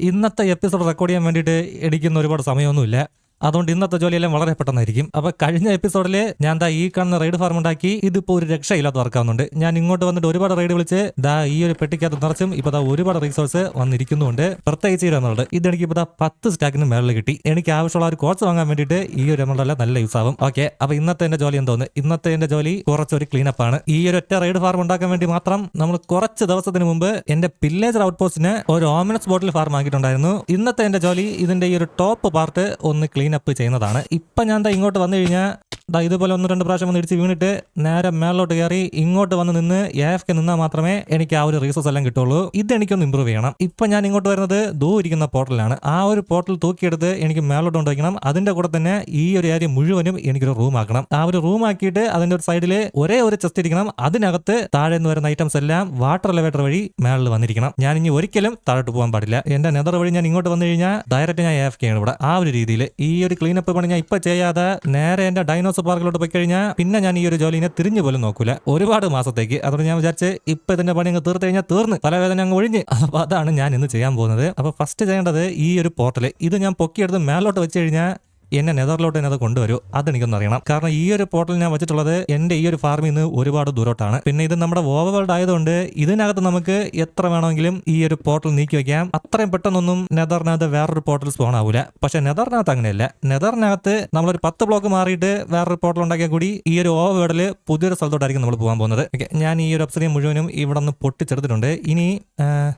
ഇന്നത്തെ episode record ചെയ്യാൻ വേണ്ടിയിട്ട് എടുക്കുന്ന ഒരുപാട് സമയമൊന്നുമില്ല. അതുകൊണ്ട് ഇന്നത്തെ ജോലിയെല്ലാം വളരെ പെട്ടെന്നായിരിക്കും. അപ്പൊ കഴിഞ്ഞ എപ്പിസോഡിൽ ഞാൻ ദാ ഈ കാണുന്ന റൈഡ് ഫാർം ഉണ്ടാക്കി ഇതിപ്പോ ഒരു രക്ഷയില്ലാത്ത വർക്കാവുന്നുണ്ട്. ഞാൻ ഇങ്ങോട്ട് വന്നിട്ട് ഒരുപാട് റൈഡ് വിളിച്ച് ദാ ഈ ഒരു പെട്ടിക്കകത്ത് നിറച്ചും ഇപ്പൊ ദാ ഒരുപാട് റിസോഴ്സ് വന്നിരിക്കുന്നുണ്ട്. പ്രത്യേകിച്ച് ഈ എമറൾഡ് ഇത് എനിക്ക് ദാ പത്ത് സ്റ്റാക്കിന് മേളിൽ കിട്ടി. എനിക്ക് ആവശ്യമുള്ള ഒരു കോഴ്സ് വാങ്ങാൻ വേണ്ടിയിട്ട് ഈ ഒരു എല്ലാം നല്ല യൂസ് ആവും. ഓക്കെ അപ്പൊ ഇന്നത്തെ എന്റെ ജോലി എന്തോന്ന്? ഇന്നത്തെ എന്റെ ജോലി കുറച്ചൊരു ക്ലീനപ്പ് ആണ്. ഈ ഒരു ഒറ്റ റൈഡ് ഫാർം ഉണ്ടാക്കാൻ വേണ്ടി മാത്രം നമ്മൾ കുറച്ച് ദിവസത്തിന് മുമ്പ് എന്റെ പില്ലേജർ ഔട്ട് പോസ്റ്റിന് ഒരു ഓമിനസ് ബോട്ടിൽ ഫാർം ആക്കിയിട്ടുണ്ടായിരുന്നു ഇന്നത്തെ എന്റെ ജോലി ഇതിന്റെ ഈ ഒരു ടോപ്പ് പാർട്ട് ഒന്ന് ക്ലീൻ അപ്പ് ചെയ്യുന്നതാണ്. ഇപ്പം ഞാൻ ദാ ഇങ്ങോട്ട് വന്നു കഴിഞ്ഞാൽ ദാ ഇതുപോലെ ഒന്ന് രണ്ട് പ്രാവശ്യം ഒന്ന് ഇടിച്ച് വീണിട്ട് നേരെ മേളിലോട്ട് കയറി ഇങ്ങോട്ട് വന്ന് നിന്ന് എഫ് കെ നിന്നാൽ മാത്രമേ എനിക്ക് ആ ഒരു റീസോഴ്സ് എല്ലാം കിട്ടുള്ളൂ. ഇത് എനിക്കൊന്ന് ഇമ്പ്രൂവ് ചെയ്യണം. ഇപ്പൊ ഞാൻ ഇങ്ങോട്ട് വരുന്നത് ദൂ ഇരിക്കുന്ന പോർട്ടലാണ് ആ ഒരു പോർട്ടൽ തൂക്കിയെടുത്ത് എനിക്ക് മേലോട്ട് കൊണ്ടുവയ്ക്കണം അതിന്റെ കൂടെ തന്നെ ഈ ഒരു ഏരിയ മുഴുവനും എനിക്കൊരു റൂം ആക്കണം. ആ ഒരു റൂം ആക്കിയിട്ട് അതിന്റെ ഒരു സൈഡിൽ ഒരേ ഒരു ചെസ്റ്റ് ഇരിക്കണം. അതിനകത്ത് താഴെ നിന്ന് വരുന്ന ഐറ്റംസ് എല്ലാം വാട്ടർ എലവേറ്റർ വഴി മേളിൽ വന്നിരിക്കണം. ഞാൻ ഇനി ഒരിക്കലും താഴോട്ട് പോകാൻ പാടില്ല. എന്റെ നെതർ വഴി ഞാൻ ഇങ്ങോട്ട് വന്നു കഴിഞ്ഞാൽ ഡയറക്റ്റ് ഞാൻ എഫ് കെ ആണ് ഇവിടെ. ആ ഒരു രീതിയിൽ ഈ ഒരു ക്ലീനപ്പ് പണി ഞാൻ ഇപ്പൊ ചെയ്യാതെ നേരെ എന്റെ ഡൈനോസർ പാർക്കിലോട്ട് പോയി കഴിഞ്ഞാൽ പിന്നെ ഞാൻ ഈ ഒരു ജോലിനെ തിരിഞ്ഞു പോലും നോക്കൂല. ഒരുപാട് മാസത്തേക്ക്. അതുകൊണ്ട് ഞാൻ വിചാരിച്ച് ഇപ്പൊ ഇതിന്റെ പണി അങ്ങ് തീർത്ത് കഴിഞ്ഞാൽ തീർന്ന്. തലവേദന അങ്ങ് ഒഴിഞ്ഞ്. അപ്പൊ അതാണ് ഞാൻ ഇന്ന് ചെയ്യാൻ പോകുന്നത്. അപ്പൊ ഫസ്റ്റ് ചെയ്യേണ്ടത് ഈ ഒരു പോർട്ടൽ ഇത് ഞാൻ പൊക്കിയെടുത്ത് മേലോട്ട് വെച്ച് കഴിഞ്ഞാൽ എന്നെ നെതറിലോട്ട് എന്നെ അത് കൊണ്ടുവരൂ. അതെനിക്കൊന്ന് അറിയണം കാരണം ഈ ഒരു പോർട്ടൽ ഞാൻ വെച്ചിട്ടുള്ളത് എന്റെ ഈ ഒരു ഫാർമിൽ നിന്ന് ഒരുപാട് ദൂരോട്ടാണ്. പിന്നെ ഇത് നമ്മുടെ ഓവർ വേൾഡ് ആയതുകൊണ്ട് ഇതിനകത്ത് നമുക്ക് എത്ര വേണമെങ്കിലും ഈ ഒരു പോർട്ടൽ നീക്കി വെക്കാം. അത്രയും പെട്ടെന്നൊന്നും നെതറിനകത്ത് വേറൊരു പോർട്ടൽ സ്പോൺ ആവില്ല പക്ഷെ നെതറിനകത്ത് അങ്ങനെയല്ല. നെതറിനകത്ത് നമ്മളൊരു പത്ത് ബ്ലോക്ക് മാറിയിട്ട് വേറൊരു പോർട്ടൽ ഉണ്ടാക്കിയാൽ കൂടി ഈ ഒരു ഓവർ വേൾഡിൽ പുതിയൊരു സ്ഥലത്തോട്ടായിരിക്കും നമ്മൾ പോകാൻ പോകുന്നത്. ഞാൻ ഈ ഒരു അപ്സരിയെ മുഴുവനും ഇവിടെ നിന്ന് പൊട്ടിച്ചെടുത്തിട്ടുണ്ട്. ഇനി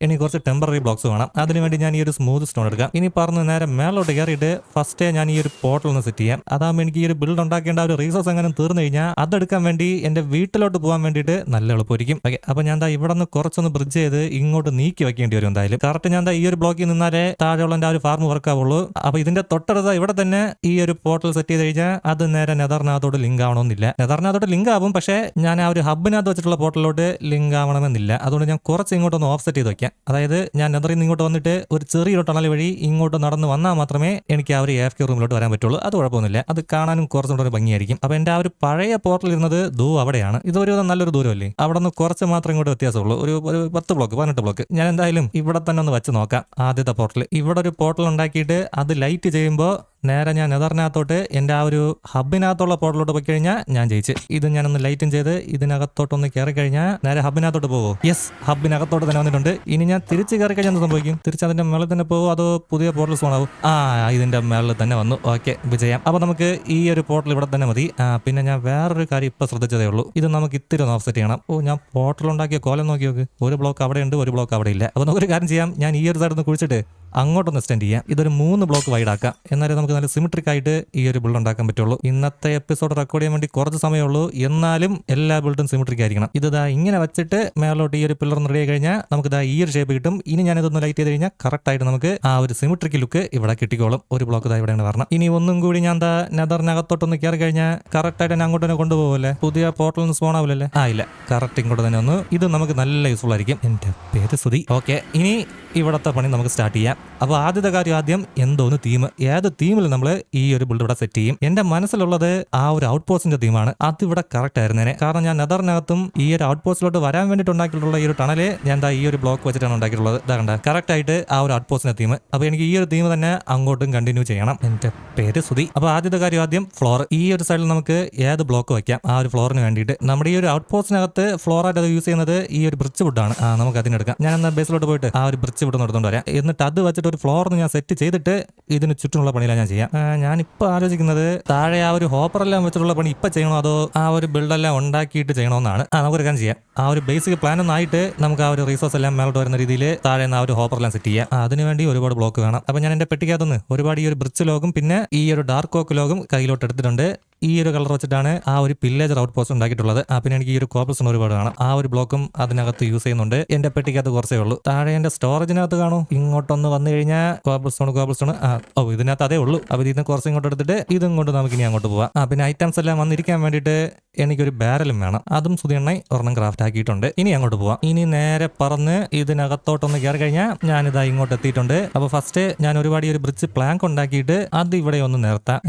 എനിക്ക് കുറച്ച് ടെമ്പററി ബ്ലോക്സ് വേണം. അതിനുവേണ്ടി ഞാൻ ഈ ഒരു സ്മൂത്ത് സ്റ്റോൺ എടുക്കാം. ഇനി പറഞ്ഞ് നേരെ മേലോട്ട് കയറിയിട്ട് ഫസ്റ്റ് ഞാൻ ഈ ഒരു പോർട്ടൽ ഒന്ന് സെറ്റ് ചെയ്യാം. അതാകുമ്പോൾ എനിക്ക് ഈ ഒരു ബിൽഡ് ഉണ്ടാക്കേണ്ട ഒരു റീസോഴ്സ് എങ്ങനെ തീർന്നു കഴിഞ്ഞാൽ അതെടുക്കാൻ വേണ്ടി എന്റെ വീട്ടിലോട്ട് പോകാൻ വേണ്ടിയിട്ട് നല്ല എളുപ്പമായിരിക്കും. ഓക്കെ അപ്പൊ ഞാൻ ദാ ഇവിടെ നിന്ന് കുറച്ചൊന്ന് ബ്രിഡ്ജ് ചെയ്ത് ഇങ്ങോട്ട് നീക്കി വെക്കേണ്ടി വരും എന്തായാലും. കറക്റ്റ് ഞാൻ ദാ ഈ ഒരു ബ്ലോക്കിൽ നിന്നാലേ താഴെയുള്ള എന്റെ ഒരു ഫാർം വർക്ക് ആവുള്ളൂ. അപ്പൊ ഇതിന്റെ തൊട്ടടുത്ത ഇവിടെ തന്നെ ഈ ഒരു പോർട്ടൽ സെറ്റ് ചെയ്ത് കഴിഞ്ഞാൽ അത് നേരെ നെതർനാഥോട് ലിങ്ക് ആവണമെന്നില്ല. നെതർനാഥോട് ലിങ്ക് ആവും പക്ഷേ ഞാൻ ആ ഒരു ഹബിനകത്ത് വെച്ചിട്ടുള്ള പോർട്ടലിലോട്ട് ലിങ്ക് ആവണമെന്നില്ല. അതുകൊണ്ട് ഞാൻ കുറച്ച് ഇങ്ങോട്ടൊന്ന് ഓഫ് സെറ്റ് ചെയ്ത് വെക്കാം. അതായത് ഞാൻ നെതറിൽ നിന്ന് ഇങ്ങോട്ട് വന്നിട്ട് ഒരു ചെറിയൊരു ടണൽ വഴി ഇങ്ങോട്ട് നടന്ന് വന്നാൽ മാത്രമേ എനിക്ക് ആ ഒരു എഫ് കെ റൂമിലോട്ട് വരാൻ പറ്റുള്ളൂ. അത് കുഴപ്പമൊന്നുമില്ല. അത് കാണാനും കുറച്ചും കൂടെ ഒരു ഭംഗിയായിരിക്കും. അപ്പൊ എന്റെ ആ ഒരു പഴയ പോർട്ടൽ ഇരുന്നത് ദൂ അവിടെയാണ്. ഇതൊരു നല്ലൊരു ദൂരമല്ലേ? അവിടെ നിന്ന് കുറച്ച് മാത്രം ഇങ്ങോട്ട് വ്യത്യാസമുള്ളൂ. ഒരു ഒരു പത്ത് ബ്ലോക്ക് പതിനെട്ട് ബ്ലോക്ക് ഞാൻ എന്തായാലും ഇവിടെ തന്നെ ഒന്ന് വെച്ച് നോക്കാം ആദ്യത്തെ പോർട്ടൽ ഇവിടെ ഒരു പോർട്ടൽ ഉണ്ടാക്കിയിട്ട് അത് ലൈറ്റ് ചെയ്യുമ്പോൾ നേരെ ഞാൻ നെതറിനകത്തോട്ട് എന്റെ ആ ഒരു ഹബിനകത്തുള്ള പോർട്ടലോട്ട് പോയി കഴിഞ്ഞാൽ ഞാൻ ജയിച്ച്. ഇത് ഞാനൊന്ന് ലൈറ്റും ചെയ്ത് ഇതിനകത്തോട്ടൊന്ന് കയറി കഴിഞ്ഞാൽ നേരെ ഹബിനകത്തോട്ട് പോവോ? യെസ് ഹബിനകത്തോട്ട് തന്നെ വന്നിട്ടുണ്ട്. ഇനി ഞാൻ തിരിച്ച് കയറി കഴിഞ്ഞാൽ എന്ത് സംഭവിക്കും? തിരിച്ച് അതിന്റെ മേളിൽ തന്നെ പോവോ അതോ പുതിയ പോർട്ടൽ സോൺ ആവും? ആ ഇതിന്റെ മേളിൽ തന്നെ വന്നു. ഓക്കെ വിജയം. അപ്പോൾ നമുക്ക് ഈ ഒരു പോർട്ടൽ ഇവിടെ തന്നെ മതി. പിന്നെ ഞാൻ വേറൊരു കാര്യം ഇപ്പൊ ശ്രദ്ധിച്ചതേ ഉള്ളൂ. ഇത് നമുക്ക് ഇത്തിരി ഒന്ന് ഓഫ്സെറ്റ് ചെയ്യണം. ഓ ഞാൻ പോർട്ടൽ ഉണ്ടാക്കിയ കോലം നോക്കി നോക്ക്. ഒരു ബ്ലോക്ക് അവിടെ ഉണ്ട് ഒരു ബ്ലോക്ക് അവിടെ ഇല്ല. അപ്പോൾ നമുക്കൊരു കാര്യം ചെയ്യാം. ഞാൻ ഈ ഒരു സൈഡിൽ നിന്ന് കുഴിച്ചിട്ട് അങ്ങോട്ടൊന്ന് എക്സ്റ്റെൻഡ് ചെയ്യാം. ഇതൊരു മൂന്ന് ബ്ലോക്ക് വൈഡാക്കാം എന്നാലേ നമുക്ക് നല്ല സിമിട്രിക് ആയിട്ട് ഈ ഒരു ബിൽഡ് ഉണ്ടാക്കാൻ പറ്റുള്ളൂ. ഇന്നത്തെ എപ്പിസോഡ് റെക്കോർഡ് ചെയ്യാൻ വേണ്ടി കുറച്ച് സമയമുള്ളൂ. എന്നാലും എല്ലാ ബിൽഡും സിമിട്രിക് ആയിരിക്കണം. ഇത് ഇങ്ങനെ വെച്ചിട്ട് മേലോട്ട് ഈ ഒരു പില്ലർ റെഡി ആയി കഴിഞ്ഞാൽ നമുക്ക് ദാ ഈ ഒരു ഷേപ്പ് കിട്ടും. ഇനി ഞാൻ ഇതൊന്ന് ലൈറ്റ് ചെയ്ത് കഴിഞ്ഞാൽ കറക്റ്റ് ആയിട്ട് നമുക്ക് ആ ഒരു സിമിട്രിക് ലുക്ക് ഇവിടെ കിട്ടിക്കോളും. ഒരു ബ്ലോക്ക് ഇതാ ഇവിടെയാണ് വരണം. ഇനി ഒന്നും കൂടി ഞാൻ ദാ നെതറിനകത്തോട്ടൊന്ന് കയറി കഴിഞ്ഞാൽ കറക്റ്റ് ആയിട്ട് അങ്ങോട്ട് തന്നെ കൊണ്ടുപോകല്ലേ പുതിയ പോർട്ടൽ സ്പോൺ ആവില്ലല്ലേ? ആ ഇല്ല. കറക്റ്റ് ഇങ്ങോട്ട് തന്നെ ഒന്ന്. ഇത് നമുക്ക് നല്ല യൂസ്ഫുൾ ആയിരിക്കും. എന്റെ പേര് സ്തുതി ഓക്കെ ഇനി ഇവിടത്തെ പണി നമുക്ക് സ്റ്റാർട്ട് ചെയ്യാം. അപ്പോൾ ആദ്യത്തെ കാര്യം ആദ്യം എന്തോന്ന് തീം ഏത് തീമിൽ നമ്മൾ ഈ ഒരു ബിൽഡ് ഇവിടെ സെറ്റ് ചെയ്യും. എന്റെ മനസ്സിലുള്ളത് ആ ഒരു ഔട്ട് പോസ്റ്റിന്റെ തീമാണ് അത് ഇവിടെ കറക്റ്റ് ആയിരുന്നേനെ കാരണം ഞാൻ നെതറിനകത്തും ഈ ഒരു ഔട്ട് പോസ്റ്റിലോട്ട് വരാൻ വേണ്ടിയിട്ട് ഉണ്ടാക്കിയിട്ടുള്ള ഈ ഒരു ടണൽ ഞാൻ എന്താ ഈ ഒരു ബ്ലോക്ക് വെച്ചിട്ടാണ് ഉണ്ടാക്കിയിട്ടുള്ളത്. ഇതാ കണ്ട. കറക്റ്റ് ആയിട്ട് ആ ഒരു ഔട്ട് പോസ്റ്റിന്റെ തീം അപ്പൊ എനിക്ക് ഈ ഒരു തീം തന്നെ അങ്ങോട്ടും കണ്ടിന്യൂ ചെയ്യണം. എന്റെ പേര് സുതി അപ്പൊ ആദ്യത്തെ കാര്യം ആദ്യം ഫ്ലോർ ഈ ഒരു സൈഡിൽ നമുക്ക് ഏത് ബ്ലോക്ക് വെക്കാം? ആ ഒരു ഫ്ലോറിന് വേണ്ടിയിട്ട്. നമ്മുടെ ഈ ഒരു ഔട്ട് പോസ്റ്റിനകത്ത് ഫ്ലോർ ആയിട്ട് അത് യൂസ് ചെയ്യുന്നത് ഈ ഒരു ബ്രിഡ്ജ് വുഡാണ് ആ നമുക്ക് അതിനെടുക്കാം ഞാൻ എന്നാൽ ബേസിലോട്ട് പോയിട്ട് ആ ഒരു ബ്രിഡ്ജ് വുഡ് നടത്തുകൊണ്ട് വരാം. എന്നിട്ട് അത് വെച്ചിട്ട് ഒരു ഫ്ലോറിന് ഞാൻ സെറ്റ് ചെയ്തിട്ട് ഇതിന് ചുറ്റുമുള്ള പണിയിലാണ് ഞാൻ ചെയ്യാം. ഞാനിപ്പോൾ ആലോചിക്കുന്നത് താഴെ ആ ഒരു ഹോപ്പറെല്ലാം വെച്ചിട്ടുള്ള പണി ഇപ്പം ചെയ്യണോ അതോ ആ ഒരു ബിൽഡെല്ലാം ഉണ്ടാക്കിയിട്ട് ചെയ്യണമെന്നാണ് ആ നമുക്കൊരു കാര്യം ചെയ്യാം. ആ ഒരു ബേസിക് പ്ലാൻ ഒന്നായിട്ട് നമുക്ക് ആ ഒരു റിസോഴ്സ് എല്ലാം മേലോട്ട് വരുന്ന രീതിയിൽ താഴെ ആ ഒരു ഹോപ്പറെല്ലാം സെറ്റ് ചെയ്യാം. അതിനുവേണ്ടി ഒരുപാട് ബ്ലോക്ക് വേണം. അപ്പം ഞാൻ എന്റെ പെട്ടിക്കകത്തുനിന്ന് ഒരുപാട് ഈ ഒരു ബ്രിച്ച് ലോഗും പിന്നെ ഈ ഒരു ഡാർക്ക് ഓക്ക് ലോഗും കയ്യിലോട്ട് എടുത്തിട്ടുണ്ട്. ഈ ഒരു കളർ വെച്ചിട്ടാണ് ആ ഒരു പില്ലേജർ ഔട്ട് പോസ്റ്റ് ഉണ്ടാക്കിയിട്ടുള്ളത്. ആ പിന്നെ എനിക്ക് ഈ ഒരു കോപ്പൽസ് ഒരുപാട് കാണാം. ആ ഒരു ബ്ലോക്കും അതിനകത്ത് യൂസ് ചെയ്യുന്നുണ്ട്. എന്റെ പെട്ടിക്കകത്ത് കുറച്ചേ ഉള്ളൂ. താഴെ എന്റെ സ്റ്റോറേജിനകത്ത് കാണും. ഇങ്ങോട്ടൊന്ന് വന്നു കഴിഞ്ഞാൽ കോപ്പൽ സ്റ്റോൺ കോപ്പൽ സ്റ്റോൺ ആ ഓ ഇതിനകത്ത് അതേ ഉള്ളൂ. അപ്പൊ ഇതിന് കുറച്ച് ഇങ്ങോട്ട് എടുത്തിട്ട് ഇതും കൊണ്ട് നമുക്ക് ഇനി അങ്ങോട്ട് പോവാം. ആ പിന്നെ ഐറ്റംസ് എല്ലാം വന്നിരിക്കാൻ വേണ്ടിയിട്ട് എനിക്കൊരു ബാരലും വേണം. അതും സുധിയണ്ണ ഒരെണ്ണം ക്രാഫ്റ്റ് ആക്കിയിട്ടുണ്ട്. ഇനി അങ്ങോട്ട് പോവാം. ഇനി നേരെ പറന്ന് ഇതിനകത്തോട്ടൊന്ന് കയറി കഴിഞ്ഞാൽ ഞാനിതാ ഇങ്ങോട്ട് എത്തിയിട്ടുണ്ട്. അപ്പൊ ഫസ്റ്റ് ഞാൻ ഒരുപാട് ഒരു ബ്രിഡ്ജ് പ്ലാങ്ക് ഉണ്ടാക്കിയിട്ട് അത് ഇവിടെ ഒന്ന് നിർത്താം.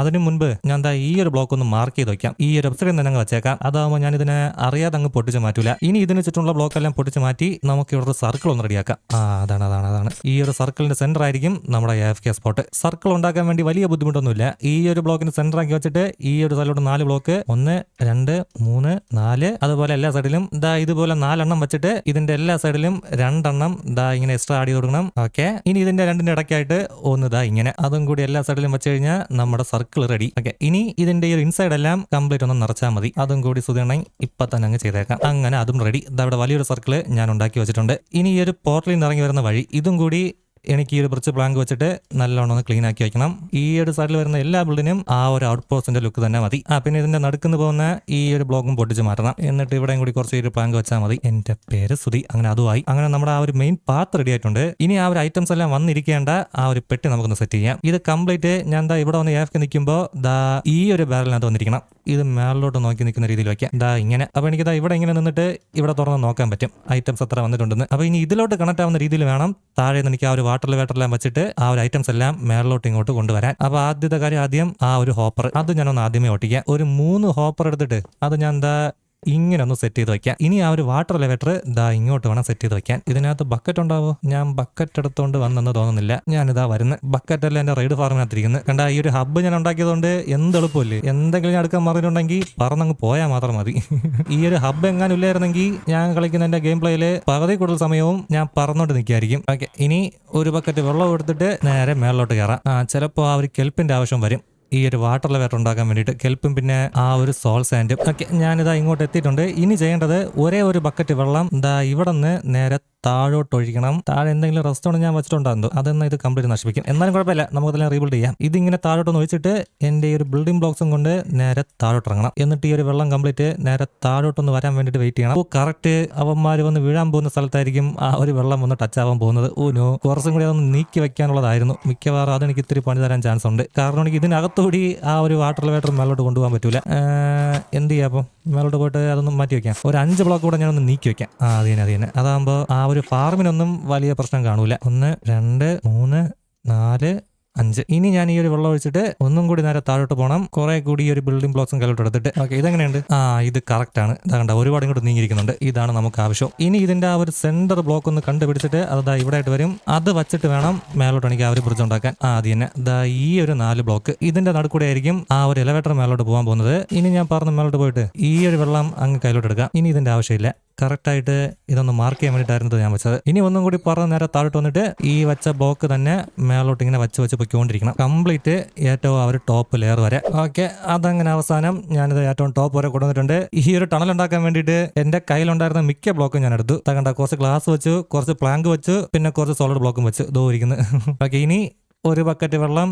അതിനു മുൻപ് ഞാൻ ദാ ഈ ഒരു ബ്ലോക്ക് ഒന്ന് മാർക്ക് ചെയ്ത് വെക്കാം. ഈ ഒരു വെബ്സൈറ്റിൽ തന്നെ അങ്ങ് വെച്ചേക്കാം. അതാകുമ്പോൾ ഞാൻ ഇതിനെ അറിയാതെ അങ്ങ് പൊട്ടിച്ച് മാറ്റൂല. ഇനി ഇതിന് ചുറ്റുമുള്ള ബ്ലോക്ക് എല്ലാം പൊട്ടിച്ച് മാറ്റി നമുക്ക് ഇവിടെ ഒരു സർക്കിൾ ഒന്ന് റെഡിയാക്കാം ആ അതാണ് അതാണ് അതാണ്. ഈ ഒരു സർക്കിളിന്റെ സെന്റർ ആയിരിക്കും നമ്മുടെ എഫ് കെ സ്പോട്ട് സർക്കിൾ ഉണ്ടാക്കാൻ വേണ്ടി വലിയ ബുദ്ധിമുട്ടൊന്നുമില്ല. ഈ ഒരു ബ്ലോക്കിന്റെ സെന്റർ ആക്കി വെച്ചിട്ട് ഈ ഒരു സൈഡിലോട്ട് നാല് ബ്ലോക്ക് ഒന്ന് രണ്ട് മൂന്ന് നാല്. അതുപോലെ എല്ലാ സൈഡിലും ദാ ഇതുപോലെ നാലെണ്ണം വെച്ചിട്ട് ഇതിന്റെ എല്ലാ സൈഡിലും രണ്ടെണ്ണം ദാ ഇങ്ങനെ എക്സ്ട്രാ ആഡ് ചെയ്ത് കൊടുക്കണം. ഓക്കെ ഇനി ഇതിന്റെ രണ്ടിന്റെ ഇടയ്ക്കായിട്ട് ഒന്ന് ദാ ഇങ്ങനെ. അതും കൂടി എല്ലാ സൈഡിലും വെച്ച് കഴിഞ്ഞാൽ നമ്മുടെ സർക്കിൾ റെഡി ഓക്കെ ഇനി ഇതിന്റെ ഈ ഇൻസൈഡ് എല്ലാം കംപ്ലീറ്റ് ഒന്ന് നിറച്ചാൽ മതി. അതും കൂടി സുധീണ ഇപ്പൊ തന്നെ അങ്ങ് ചെയ്തേക്കാം. അങ്ങനെ അതും റെഡി ഇവിടെ വലിയൊരു സർക്കിൾ ഞാൻ ഉണ്ടാക്കി വെച്ചിട്ടുണ്ട്. ഇനി ഈ ഒരു പോർട്ടലിൽ നിന്ന് ഇറങ്ങി വരുന്ന വഴി ഇതും കൂടി എനിക്ക് ഈ ഒരു ബ്രിച്ച് പ്ലാങ്ക് വെച്ചിട്ട് നല്ലോണം ഒന്ന് ക്ലീൻ ആക്കി വെക്കണം. ഈ ഒരു സൈഡിൽ വരുന്ന എല്ലാ ബിൽഡിനും ആ ഒരു ഔട്ട് പോസ്റ്റിന്റെ ലുക്ക് തന്നെ മതി. ആ പിന്നെ ഇതിന്റെ നടുക്കുന്ന് പോകുന്ന ഈ ഒരു ബ്ലോക്കും പൊട്ടിച്ച് മാറ്റണം. എന്നിട്ട് ഇവിടെയും കൂടി കുറച്ച് ഒരു പ്ലാങ്ക് വെച്ചാൽ മതി. എന്റെ പേര് സുതി അങ്ങനെ അതുമായി. അങ്ങനെ നമ്മുടെ ആ ഒരു മെയിൻ പാത്ത് റെഡി ആയിട്ടുണ്ട്. ഇനി ആ ഒരു ഐറ്റംസ് എല്ലാം വന്നിരിക്കേണ്ട ആ ഒരു പെട്ടി നമുക്കൊന്ന് സെറ്റ് ചെയ്യാം. ഇത് കംപ്ലീറ്റ് ഞാൻ ദാ ഇവിടെ വന്ന് ഏഫ്ക്ക് നിൽക്കുമ്പോൾ ദാ ഈ ഒരു ബാരലിനകത്ത് വന്നിരിക്കണം. ഇത് മേളിലോട്ട് നോക്കി നിൽക്കുന്ന രീതിയിൽ വയ്ക്കാം ദാ ഇങ്ങനെ. അപ്പൊ എനിക്ക് ദാ ഇവിടെ ഇങ്ങനെ നിന്നിട്ട് ഇവിടെ തുറന്ന് നോക്കാൻ പറ്റും. ഐറ്റംസ് അത്ര വന്നിട്ടുണ്ടെന്ന്. അപ്പൊ ഇനി ഇതിലോട്ട് കണക്ട് ആവുന്ന രീതിയിൽ വേണം താഴെ നിന്ന് എനിക്ക് ആ ഒരു വാട്ടർ വേട്ടറെല്ലാം വെച്ചിട്ട് ആ ഒരു ഐറ്റംസ് എല്ലാം മേളിലോട്ട് ഇങ്ങോട്ട് കൊണ്ടുവരാൻ. അപ്പൊ ആദ്യത്തെ കാര്യം ആദ്യം ആ ഒരു ഹോപ്പർ അത് ഞാനൊന്ന് ആദ്യമേ ഒട്ടിക്കാം ഒരു മൂന്ന് ഹോപ്പർ എടുത്തിട്ട് അത് ഞാൻ എന്താ ഇങ്ങനെ ഒന്ന് സെറ്റ് ചെയ്ത് വെക്കാം. ഇനി ആ ഒരു വാട്ടർ ലെവറ്റർ ദാ ഇങ്ങോട്ട് വേണം സെറ്റ് ചെയ്ത് വെക്കാൻ. ഇതിനകത്ത് ബക്കറ്റ് ഉണ്ടാവോ? ഞാൻ ബക്കറ്റ് എടുത്തോണ്ട് വന്നെന്ന് തോന്നുന്നില്ല. ഞാനിതാ വരുന്നത് ബക്കറ്റ് അല്ല എന്റെ റൈഡ് ഫാർമിനകത്തിരിക്കുന്നത് കണ്ട ഈ ഒരു ഹബ്ബ് ഞാൻ ഉണ്ടാക്കിയതുകൊണ്ട് എന്ത് എളുപ്പമല്ലേ? എന്തെങ്കിലും ഞാൻ എടുക്കാൻ മറിഞ്ഞിട്ടുണ്ടെങ്കിൽ പറന്നങ്ങ് പോയാൽ മാത്രം മതി. ഈ ഒരു ഹബ്ബ് എങ്ങാനും ഇല്ലായിരുന്നെങ്കിൽ ഞാൻ കളിക്കുന്ന എന്റെ ഗെയിം പ്ലേയിൽ പകുതി കൂടുതൽ സമയവും ഞാൻ പറന്നോണ്ട് നിൽക്കായിരിക്കും ഓക്കെ ഇനി ഒരു ബക്കറ്റ് വെള്ളം എടുത്തിട്ട് നേരെ മേളിലോട്ട് കയറാം ചിലപ്പോൾ ആ ഒരു കെൽപ്പിന്റെ ആവശ്യം വരും. ഈ ഒരു വാട്ടർ ലെവർ ഉണ്ടാക്കാൻ വേണ്ടിയിട്ട് കെൽപ്പും പിന്നെ ആ ഒരു സോൾ സാൻഡും ഓക്കെ ഞാനിതാ ഇങ്ങോട്ട് എത്തിയിട്ടുണ്ട്. ഇനി ചെയ്യേണ്ടത് ഒരേ ഒരു ബക്കറ്റ് വെള്ളം ഇതാ ഇവിടെ നിന്ന് നേരെ താഴോട്ട് ഒഴിക്കണം താഴെ എന്തെങ്കിലും റെസ്റ്റോറന്റ് ഞാൻ വെച്ചിട്ടുണ്ടാകുന്നു അതെന്നാൽ ഇത് കംപ്ലീറ്റ് നശിപ്പിക്കും. എന്നാലും കുഴപ്പമില്ല നമുക്കതെല്ലാം റീബിൽഡ് ചെയ്യാം. ഇതിങ്ങനെ താഴോട്ടൊന്ന് ഒഴിച്ചിട്ട് എന്റെ ഈ ഒരു ബിൽഡിംഗ് ബ്ലോക്സും കൊണ്ട് നേരെ താഴോട്ട് ഇറങ്ങണം എന്നിട്ട് ഈ ഒരു വെള്ളം കംപ്ലീറ്റ് നേരെ താഴോട്ടൊന്ന് വരാൻ വേണ്ടിയിട്ട് വെയിറ്റ് ചെയ്യണം. അപ്പോൾ കറക്റ്റ് അവന്മാർ വന്ന് വീഴാൻ പോകുന്ന സ്ഥലത്തായിരിക്കും ആ ഒരു വെള്ളം വന്ന് ടച്ച് ആവാൻ പോകുന്നത്. ഊനോ കുറച്ചും കൂടി അതൊന്ന് നീക്കി വെക്കാനുള്ളതായിരുന്നു മിക്കവാറും അതെനിക്ക് ഇത്തിരി പണി തരാൻ ചാൻസ് ഉണ്ട്. കാരണം എനിക്ക് ഇതിനകത്തുകൂടി ആ ഒരു വാട്ടർ ലേറ്റർ മേലോട്ട് കൊണ്ടുപോകാൻ പറ്റൂല. എന്ത് ചെയ്യാം അപ്പം? മേലോട്ട് പോയിട്ട് അതൊന്ന് മാറ്റി വെക്കാം ഒരു അഞ്ച് ബ്ലോക്ക് കൂടെ ഞാനൊന്ന് നീക്കി വെക്കാം ആ അത് തന്നെ അത് തന്നെ അതാകുമ്പോൾ ആ ഒരു ഫാർമിനൊന്നും വലിയ പ്രശ്നം കാണൂല. ഒന്ന് രണ്ട് മൂന്ന് നാല് അഞ്ച്. ഇനി ഞാൻ ഈ ഒരു വെള്ളം ഒഴിച്ചിട്ട് ഒന്നും കൂടി നേരെ താഴോട്ട് പോകണം കുറെ കൂടി ഈ ഒരു ബിൽഡിംഗ് ബ്ലോക്സും കയ്യിലോട്ട് എടുത്തിട്ട്. ഓക്കെ ഇതെങ്ങനെയുണ്ട്? ആ ഇത് കറക്റ്റ് ആണ്. ഇതാ കണ്ട ഒരുപാട് ഇങ്ങോട്ട് നീങ്ങിയിരിക്കുന്നുണ്ട്. ഇതാണ് നമുക്ക് ആവശ്യം. ഇനി ഇതിന്റെ ആ ഒരു സെന്റർ ബ്ലോക്ക് ഒന്ന് കണ്ടുപിടിച്ചിട്ട് അതാ ഇവിടെ ആയിട്ട് വരും. അത് വെച്ചിട്ട് വേണം മേലോട്ട് എനിക്ക് ആ ഒരു ബ്രിഡ്ജ് ഉണ്ടാക്കാൻ. ആ അത് തന്നെ. ദാ ഈ ഒരു നാല് ബ്ലോക്ക് ഇതിന്റെ നടുക്കൂടെ ആയിരിക്കും ആ ഒരു എലവേറ്റർ മേലോട്ട് പോകാൻ പോകുന്നത്. ഇനി ഞാൻ പറഞ്ഞ മേലോട്ട് പോയിട്ട് ഈ ഒരു വെള്ളം അങ്ങ് കയ്യിലോട്ട് എടുക്കാം. ഇനി ഇതിന്റെ ആവശ്യമില്ല. കറക്റ്റായിട്ട് ഇതൊന്ന് മാർക്ക് ചെയ്യാൻ വേണ്ടിയിട്ടായിരുന്നു ഞാൻ വെച്ചത്. ഇനി ഒന്നും കൂടി പറഞ്ഞ നേരെ താഴോട്ട് വന്നിട്ട് ഈ വെച്ച ബ്ലോക്ക് തന്നെ മേലോട്ട് ഇങ്ങനെ വെച്ച് വെച്ച് പൊയ്ക്കൊണ്ടിരിക്കണം കംപ്ലീറ്റ് ഏറ്റവും ആ ഒരു ടോപ്പ് ലെയർ വരെ. ഓക്കെ അതങ്ങനെ അവസാനം ഞാനിത് ഏറ്റവും ടോപ്പ് വരെ കൊണ്ടുവന്നിട്ടുണ്ട്. ഈ ഒരു ടണൽ ഉണ്ടാക്കാൻ വേണ്ടിയിട്ട് എന്റെ കയ്യിലുണ്ടായിരുന്ന മിക്ക ബ്ലോക്കും ഞാൻ എടുത്തു. തകണ്ട കുറച്ച് ഗ്ലാസ് വെച്ചു കുറച്ച് പ്ലാങ്ക് വെച്ചു പിന്നെ കുറച്ച് സോളിഡ് ബ്ലോക്കും വെച്ചു. ഇതോ ഇരിക്കുന്നത് ഓക്കെ ഇനി ഒരു ബക്കറ്റ് വെള്ളം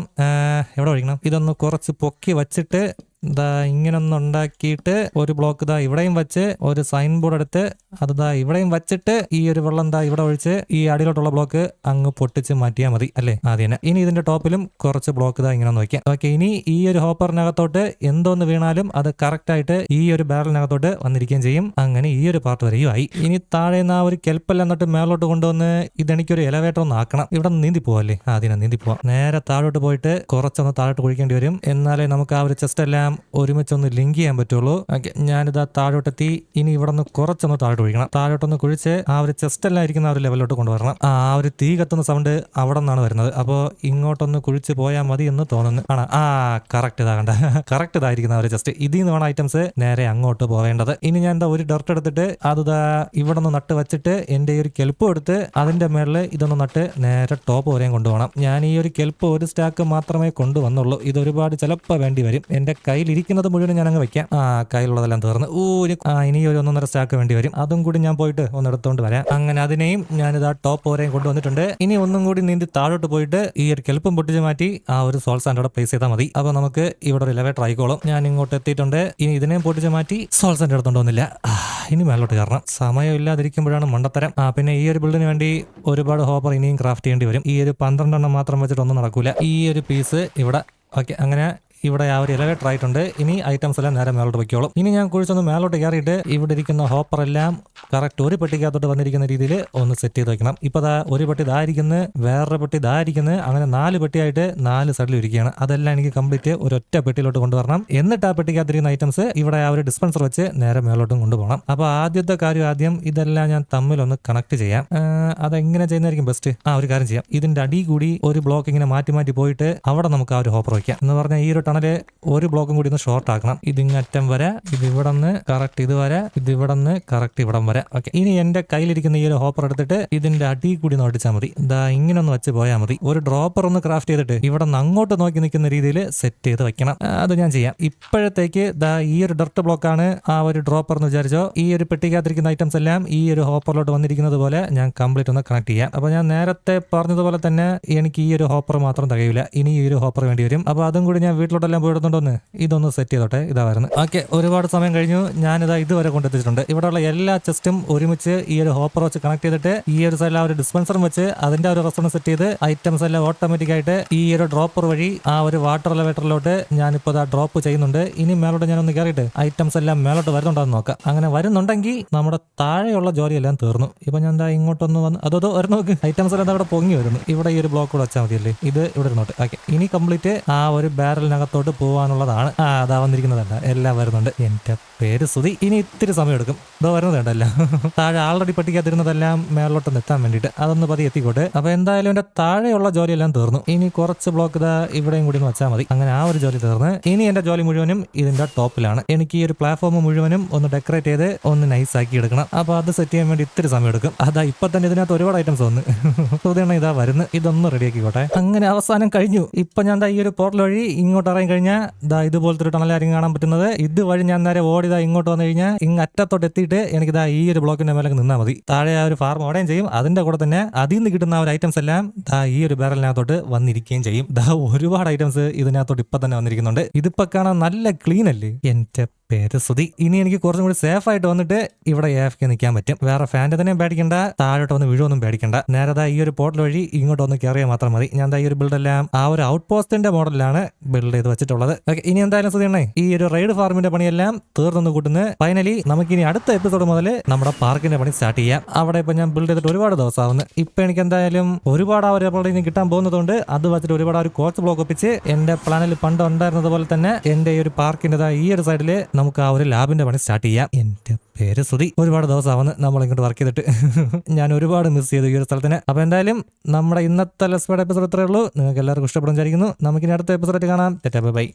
എവിടെ ഒഴിക്കണം? ഇതൊന്ന് കുറച്ച് പൊക്കി വച്ചിട്ട് ദാ ഇങ്ങനെ ഒന്ന് ഉണ്ടാക്കിയിട്ട് ഒരു ബ്ലോക്ക് ദാ ഇവിടെയും വെച്ച് ഒരു സൈൻ ബോർഡ് എടുത്ത് അത് ദാ ഇവിടെയും വെച്ചിട്ട് ഈ ഒരു വെള്ളം ദാ ഇവിടെ ഒഴിച്ച് ഈ അടിയിലോട്ടുള്ള ബ്ലോക്ക് അങ്ങ് പൊട്ടിച്ച് മാറ്റിയാൽ മതി അല്ലേ? തന്നെ. ഇനി ഇതിന്റെ ടോപ്പിലും കുറച്ച് ബ്ലോക്ക് ദാ ഇങ്ങനെ നോക്കിയാൽ ഓക്കെ ഇനി ഈ ഒരു ഹോപ്പറിനകത്തോട്ട് എന്തോന്ന് വീണാലും അത് കറക്റ്റ് ആയിട്ട് ഈ ഒരു ബാരലിനകത്തോട്ട് വന്നിരിക്കുകയും ചെയ്യും. അങ്ങനെ ഈ ഒരു പാർട്ട് വരെയും ആയി. ഇനി താഴെ നിന്ന് ആ ഒരു കെൽപ്പെല്ലാം എന്നിട്ട് മേലോട്ട് കൊണ്ടുവന്ന് ഇതെനിക്കൊരു എലവേറ്റർ ഒന്ന് ആക്കണം. ഇവിടെ നീന്തി പോവല്ലേ ആദ്യം നീന്തി പോവാം. നേരെ താഴോട്ട് പോയിട്ട് കുറച്ചൊന്ന് താഴോട്ട് കുഴിക്കേണ്ടി വരും. എന്നാലേ നമുക്ക് ആ ഒരു ചെസ്റ്റ് എല്ലാം ഒരുമിച്ചൊന്ന് ലിങ്ക് ചെയ്യാൻ പറ്റുള്ളൂ. ഓക്കെ ഞാനിതാ താഴോട്ടെത്തി ഇനി ഇവിടെ നിന്ന് കുറച്ചൊന്ന് താഴോട്ട് ഒഴിക്കണം. താഴോട്ടൊന്ന് കുഴിച്ച് ആ ഒരു ചെസ്റ്റ് എല്ലാം ഇരിക്കുന്ന ആ ഒരു ലെവലിലോട്ട് കൊണ്ടുവരണം. ആ ഒരു തീ കത്തുന്ന സൗണ്ട് അവിടെ നിന്നാണ് വരുന്നത്. അപ്പോൾ ഇങ്ങോട്ടൊന്ന് കുഴിച്ച് പോയാൽ മതി എന്ന് തോന്നുന്നു. ആണ്? ആ കറക്റ്റ് ഇതാ കണ്ട. കറക്റ്റ് ഇതായിരിക്കുന്ന ഒരു ചെസ്റ്റ് ഇതിൽ നിന്ന് വേണം ഐറ്റംസ് നേരെ അങ്ങോട്ട് പോവേണ്ടത്. ഇനി ഞാൻ എന്താ ഒരു ഡർട്ട് എടുത്തിട്ട് അത് ഇവിടെ നിന്ന് നട്ട് വെച്ചിട്ട് എന്റെ ഈ ഒരു കെൽപ്പ് എടുത്ത് അതിന്റെ മേളിൽ ഇതൊന്ന് നട്ട് നേരെ ടോപ്പ് വരെയും കൊണ്ടുപോകണം. ഞാൻ ഈ ഒരു കെൽപ്പ് ഒരു സ്റ്റാക്ക് മാത്രമേ കൊണ്ടുവന്നുള്ളൂ. ഇത് ഒരുപാട് ചിലപ്പോൾ വേണ്ടി വരും. എന്റെ കയ്യിലിരിക്കുന്നത് മുഴുവൻ ഞാൻ അങ്ങ് വെക്കാം. ആ കയ്യിലുള്ളതെല്ലാം തീർന്ന്. ഓ ഇനി ഒരു ഒന്നൊന്നര സ്റ്റാക്ക് വേണ്ടി വരും. അതും കൂടി ഞാൻ പോയിട്ട് ഒന്ന് എടുത്തുകൊണ്ട് വരാം. അങ്ങനെ അതിനെയും ഞാനിത് ആ ടോപ്പ് വരെയും കൊണ്ടുവന്നിട്ടുണ്ട്. ഇനി ഒന്നും കൂടി നീന്തി താഴോട്ട് പോയിട്ട് ഈ ഒരു കെൽപ്പും പൊട്ടിച്ച് മാറ്റി ആ ഒരു സോൾ അവിടെ പ്ലേസ് ചെയ്താൽ മതി. അപ്പോൾ നമുക്ക് ഇവിടെ ഒരു ഇലവേറ്റർ ആയിക്കോളും. ഞാൻ ഇങ്ങോട്ട് എത്തിയിട്ടുണ്ട്. ഇനി ഇതിനെയും പൊട്ടിച്ച് മാറ്റി സോൾ സാൻഡ് എടുത്തോണ്ട് വന്നില്ല. ഇനി മേലോട്ട് കയറണം. സമയം ഇല്ലാതിരിക്കുമ്പോഴാണ് മണ്ടത്തരം. ആ പിന്നെ ഈ ഒരു ബിൽഡിന് വേണ്ടി ഒരുപാട് ഹോപ്പർ ഇനിയും ക്രാഫ്റ്റ് ചെയ്യേണ്ടി വരും. ഈ ഒരു പന്ത്രണ്ടെണ്ണം മാത്രം വെച്ചിട്ടൊന്നും നടക്കൂല. ഈ ഒരു പീസ് ഇവിടെ. ഓക്കെ അങ്ങനെ ഇവിടെ ആ ഒരു എലവേറ്റർ ആയിട്ടുണ്ട്. ഇനി ഐറ്റംസ് എല്ലാം നേരെ മേലോട്ട് വയ്ക്കോളും ഇനി ഞാൻ കുഴിച്ചൊന്ന് മേലോട്ട് കയറിയിട്ട് ഇവിടെ ഇരിക്കുന്ന ഹോപ്പർ എല്ലാം കറക്റ്റ് ഒരു പെട്ടിക്കകത്തോട്ട് വന്നിരിക്കുന്ന രീതിയിൽ ഒന്ന് സെറ്റ് ചെയ്ത് വെക്കണം. ഇപ്പൊ ദാ ഒരു പെട്ടി ഇതായിരിക്കുന്നു വേറൊരു പെട്ടി ഇതായിരിക്കുന്നു അങ്ങനെ നാല് പെട്ടിയായിട്ട് നാല് സൈഡിൽ ഇരിക്കുകയാണ്. അതെല്ലാം എനിക്ക് കംപ്ലീറ്റ് ഒരൊറ്റ പെട്ടിയിലോട്ട് കൊണ്ടുവരണം. എന്നിട്ട് ആ പെട്ടിക്കകത്തിരിക്കുന്ന ഐറ്റംസ് ഇവിടെ ആ ഒരു ഡിസ്പെൻസർ വെച്ച് നേരെ മേലോട്ടും കൊണ്ടുപോകണം. അപ്പോൾ ആദ്യത്തെ കാര്യം ആദ്യം ഇതെല്ലാം ഞാൻ തമ്മിൽ ഒന്ന് കണക്ട് ചെയ്യാം അതെങ്ങനെ ചെയ്യുന്നതായിരിക്കും ബെസ്റ്റ് ആ ഒരു കാര്യം ചെയ്യാം. ഇതിന്റെ അടി കൂടി ഒരു ബ്ലോക്ക് ഇങ്ങനെ മാറ്റി മാറ്റി പോയിട്ട് അവിടെ നമുക്ക് ആ ഒരു ഹോപ്പർ വയ്ക്കാം എന്ന് പറഞ്ഞാൽ ഈ ഒരു ടണൽ ഒരു ബ്ലോക്കും കൂടി ഒന്ന് ഷോർട്ട് ആക്കണം. ഇതിങ്ങറ്റം വരെ ഇത് ഇവിടെ നിന്ന് കറക്റ്റ് ഇത് വരെ ഇത് ഇവിടെ നിന്ന് കറക്റ്റ് ഇവിടം വരെ. ഓക്കെ ഇനി എന്റെ കയ്യിലിരിക്കുന്ന ഈ ഒരു ഹോപ്പർ എടുത്തിട്ട് ഇതിന്റെ അടി കൂടി ഒന്ന് അടിച്ചാൽ മതി. ഇതാ ഇങ്ങനെ ഒന്ന് വെച്ച് പോയാൽ മതി. ഒരു ഡ്രോപ്പർ ഒന്ന് ക്രാഫ്റ്റ് ചെയ്തിട്ട് ഇവിടെ നിന്ന് അങ്ങോട്ട് നോക്കി നിൽക്കുന്ന രീതിയിൽ സെറ്റ് ചെയ്ത് വെക്കണം. അത് ഞാൻ ചെയ്യാം. ഇപ്പോഴത്തേക്ക് ദാ ഈ ഒരു ഡർട്ട് ബ്ലോക്കാണ് ആ ഒരു ഡ്രോപ്പർ എന്ന് വിചാരിച്ചോ. ഈ ഒരു പെട്ടിക്കകത്തിരിക്കുന്ന ഐറ്റംസ് എല്ലാം ഈ ഒരു ഹോപ്പറിലോട്ട് വന്നിരിക്കുന്നത് പോലെ ഞാൻ കംപ്ലീറ്റ് ഒന്ന് കണക്ട് ചെയ്യാം. അപ്പൊ ഞാൻ നേരത്തെ പറഞ്ഞതുപോലെ തന്നെ എനിക്ക് ഈ ഒരു ഹോപ്പർ മാത്രം തകയില്ല ഇനി ഈ ഒരു ഹോപ്പർ വേണ്ടി വരും. അപ്പൊ അതും കൂടി ഞാൻ വീട്ടിലോട്ടെല്ലാം പോയിടുന്നുണ്ടോന്ന് ഇതൊന്ന് സെറ്റ് ചെയ്തോട്ടെ. ഇതാ വരുന്നത് ഓക്കെ ഒരുപാട് സമയം കഴിഞ്ഞു. ഞാനിതാ ഇതുവരെ കൊണ്ടെത്തിച്ചിട്ടുണ്ട്. ഇവിടെയുള്ള എല്ലാ ചെസ്റ്റും ഒരുമിച്ച് ഈ ഒരു ഹോപ്പർ വെച്ച് കണക്ട് ചെയ്തിട്ട് ഈ ഒരു ആ ഒരു ഡിസ്പെൻസറും വെച്ച് അതിന്റെ ഒരു റെസ്പോൺസ് സെറ്റ് ചെയ്ത് ഐറ്റംസ് എല്ലാം ഓട്ടോമാറ്റിക് ആയിട്ട് ഈ ഒരു ഡ്രോപ്പർ വഴി ആ ഒരു വാട്ടർ എലവേറ്ററിലോട്ട് ഞാനിപ്പോൾ ആ ഡ്രോപ്പ് ചെയ്യുന്നുണ്ട്. ഇനി മേലോട്ട് ഞാനൊന്ന് കയറിയിട്ട് ഐറ്റംസ് എല്ലാം മേലോട്ട് വരുന്നുണ്ടോ എന്ന് നോക്കാം. അങ്ങനെ വരുന്നുണ്ടെങ്കിൽ നമ്മുടെ താഴെയുള്ള ജോലിയെല്ലാം തീർന്നു. ഇപ്പൊ ഞാൻ എന്താ ഇങ്ങോട്ടൊന്ന് വന്ന് അതോ ഒരു നോക്ക്. ഐറ്റംസ് എല്ലാം അവിടെ പൊങ്ങി വരുന്നു. ഇവിടെ ഈ ഒരു ബ്ലോക്ക് കൂടെ വെച്ചാൽ മതിയല്ലേ? ഇത് ഇവിടെ ഇരുന്നോട്ട്. ഓക്കെ ഇനി കംപ്ലീറ്റ് ആ ഒരു ബാരലിനകത്തോട്ട് പോകാനുള്ളതാണ് ആ അതാ വന്നിരിക്കുന്നതല്ല എല്ലാം വരുന്നുണ്ട്. എന്റെ പേര് സുതി ഇനി ഇത്തിരി സമയം എടുക്കും ഇതോ വരുന്നതുണ്ടല്ലോ താഴെ ആൾറെഡി പട്ടിക്കാതിരുന്നതെല്ലാം മേളോട്ടൊന്ന് എത്താൻ വേണ്ടിയിട്ട് അതൊന്ന് പതി എത്തിക്കോട്ടെ. അപ്പൊ എന്തായാലും എന്റെ താഴെയുള്ള ജോലിയെല്ലാം തീർന്നു. ഇനി കുറച്ച് ബ്ലോക്ക് ഇതാ ഇവിടെയും കൂടി വെച്ചാൽ മതി. അങ്ങനെ ആ ഒരു ജോലി തീർന്ന്. ഇനി എന്റെ ജോലി മുഴുവനും ഇതിന്റെ ടോപ്പിലാണ്. എനിക്ക് ഈ ഒരു പ്ലാറ്റ്ഫോം മുഴുവനും ഒന്ന് ഡെക്കറേറ്റ് ചെയ്ത് ഒന്ന് നൈസ് ആക്കി എടുക്കണം. അപ്പൊ അത് സെറ്റ് ചെയ്യാൻ വേണ്ടി ഇത്തിരി സമയം എടുക്കും അതാ ഇപ്പൊ തന്നെ ഇതിനകത്ത് ഒരുപാട് ഐറ്റംസ് വന്ന്. സുതിയാണ് ഇതാ വരുന്നു ഇതൊന്ന് റെഡി ആക്കിക്കോട്ടെ. അങ്ങനെ അവസാനം കഴിഞ്ഞു. ഇപ്പൊ ഞാൻ ഈ ഒരു പോർട്ടൽ വഴി ഇങ്ങോട്ട് ഇറങ്ങി കഴിഞ്ഞാൽ ദാ ഇതുപോലത്തെ ഒരു ടണലായിരിക്കും കാണാൻ പറ്റുന്നത്. ഇതുവഴി ഞാൻ നേരെ ഓടിതാ ഇങ്ങോട്ട് വന്നു കഴിഞ്ഞാൽ ഇങ്ങ് അറ്റത്തോട്ട് എത്തിയിട്ട് എനിക്ക് ദാ ഈ ഒരു ബ്ലോക്കിന്റെ മേലെ നിന്നാൽ മതി. താഴെ ആ ഒരു ഫാർം ഓടുകയും ചെയ്യും. അതിന്റെ കൂടെ തന്നെ അതിൽ നിന്ന് കിട്ടുന്ന ഒരു ഐറ്റംസ് എല്ലാം ദാ ഈ ഒരു ബാരലിനകത്തോട്ട് വന്നിരിക്കുകയും ചെയ്യും. ദാ ഒരുപാട് ഐറ്റംസ് ഇതിനകത്തോട്ട് ഇപ്പൊ തന്നെ വന്നിരിക്കുന്നുണ്ട്. ഇതിപ്പോ കാണാൻ നല്ല ക്ലീൻ അല്ലേ? എന്റെ പേര് സ്തുതി ഇനി എനിക്ക് കുറച്ചും കൂടി സേഫ് ആയിട്ട് വന്നിട്ട് ഇവിടെ എഫ് കെ നിൽക്കാൻ പറ്റും. വേറെ ഫാന്റെ തന്നെ പേടിക്കണ്ട. താഴോട്ട് വന്ന് വീഴൊന്നും പേടിക്കണ്ട. നേരെ ഈ ഒരു പോർട്ടൽ വഴി ഇങ്ങോട്ട് ഒന്ന് കയറിയാൽ മാത്രം മതി. ഞാൻ ഈ ഒരു ബിൽഡെല്ലാം ആ ഒരു ഔട്ട് പോസ്റ്റിന്റെ മോഡലിലാണ് ബിൽഡ് ചെയ്ത് വെച്ചിട്ടുള്ളത്. ഓക്കെ ഇനി എന്തായാലും സുതിയണ്ണേ ഈ ഒരു റൈഡ് ഫാർമിന്റെ പണിയെല്ലാം തീർന്നു കൂട്ടുന്നു ഫൈനലി നമുക്ക് ഇനി അടുത്ത എപ്പിസോഡ് മുതൽ നമ്മുടെ പാർക്കിന്റെ പണി സ്റ്റാർട്ട് ചെയ്യാം. അവിടെ ഇപ്പൊ ഞാൻ ബിൽഡ് ചെയ്തിട്ട് ഒരുപാട് ദിവസമാവുന്നു. ഇപ്പൊ എനിക്ക് എന്തായാലും ഒരുപാട് ആ ഒരു എപ്പോഴും ഇനി കിട്ടാൻ പോകുന്നതുകൊണ്ട് അത് വെച്ചിട്ട് ഒരുപാട് ഒരു കോച്ച് ബ്ലോക്ക് ഒപ്പിച്ച് എന്റെ പ്ലാനിൽ പണ്ട് ഉണ്ടായിരുന്നത് പോലെ തന്നെ എന്റെ ഈ ഒരു പാർക്കിന്റെ ഈ ഒരു സൈഡിൽ നമുക്ക് ആ ഒരു ലാബിന്റെ പണി സ്റ്റാർട്ട് ചെയ്യാം. എന്റെ പേര് ശ്രുതി. ഒരുപാട് ദിവസമാണ് നമ്മൾ ഇങ്ങോട്ട് വർക്ക് ചെയ്തിട്ട്. ഞാൻ ഒരുപാട് മിസ് ചെയ്തു ഈ ഒരു സ്ഥലത്തിന്. അപ്പൊ എന്തായാലും നമ്മുടെ ഇന്നത്തെ ലെസ്പേഡ് എപ്പിസോഡ് ഇത്രയേ ഉള്ളൂ. നിങ്ങൾക്ക് എല്ലാവർക്കും ഇഷ്ടപ്പെടും വിചാരിക്കുന്നു. നമുക്കിനി അടുത്ത എപ്പിസോഡ് കാണാം. ബൈ